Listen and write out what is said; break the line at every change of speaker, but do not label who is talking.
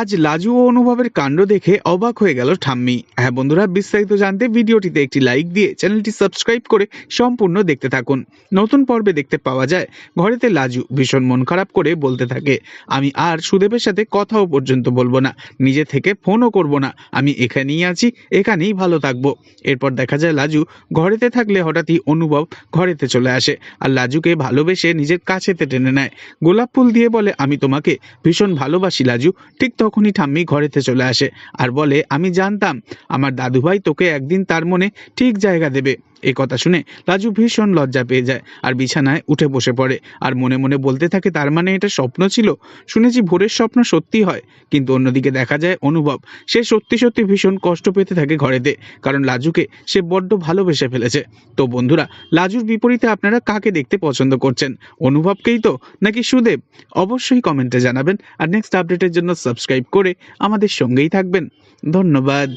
আজ লাজু ও অনুভবের কাণ্ড দেখে অবাক হয়ে গেল ঠাম্মি। হ্যাঁ বন্ধুরা, বিস্তারিত জানতে ভিডিওটিতে একটি লাইক দিয়ে চ্যানেলটি সাবস্ক্রাইব করে সম্পূর্ণ দেখতে থাকুন। নতুন পর্বে দেখতে পাওয়া যায়, ঘরেতে লাজু ভীষণ মন খারাপ করে বলতে থাকে, আমি আর সুদেবের সাথে কথাও পর্যন্ত বলব না, নিজে থেকে ফোনও করব না, আমি এখানেই আছি, এখানেই ভালো থাকব। এরপর দেখা যায় লাজু ঘরেতে থাকলে হঠাৎই অনুভব ঘরেতে চলে আসে আর লাজুকে ভালোবেসে নিজের কাছেতে টেনে নেয়। গোলাপ ফুল দিয়ে বলে, আমি তোমাকে ভীষণ ভালোবাসি লাজু, ঠিক তখনই ঠাম্মি ঘরেতে চলে আসে আর বলে, আমি জানতাম, আমার দাদুভাই তোকে একদিন তার মনে ঠিক জায়গা দেবে। এই কথা শুনে লাজু ভীষণ লজ্জা পেয়ে যায় আর বিছানায় উঠে বসে পড়ে। আর মনে মনে বলতে থাকে, তার মানে এটা স্বপ্ন ছিল? শুনেছি ভোরের স্বপ্ন সত্যি হয়। কিন্তু অন্যদিকে দেখা যায় অনুভব, সে সত্যি সত্যি ভীষণ কষ্ট পেতে থাকে ঘরেতে, কারণ লাজুকে সে বড্ড ভালোবেসে ফেলেছে। তো বন্ধুরা লাজুর বিপরীতে আপনারা কাকে দেখতে পছন্দ করছেন? অনুভবকেই তো, নাকি সুদেব? অবশ্যই কমেন্টে জানাবেন। আর নেক্সট আপডেটের জন্য সাবস্ক্রাইব করে আমাদের সঙ্গেই থাকবেন। ধন্যবাদ।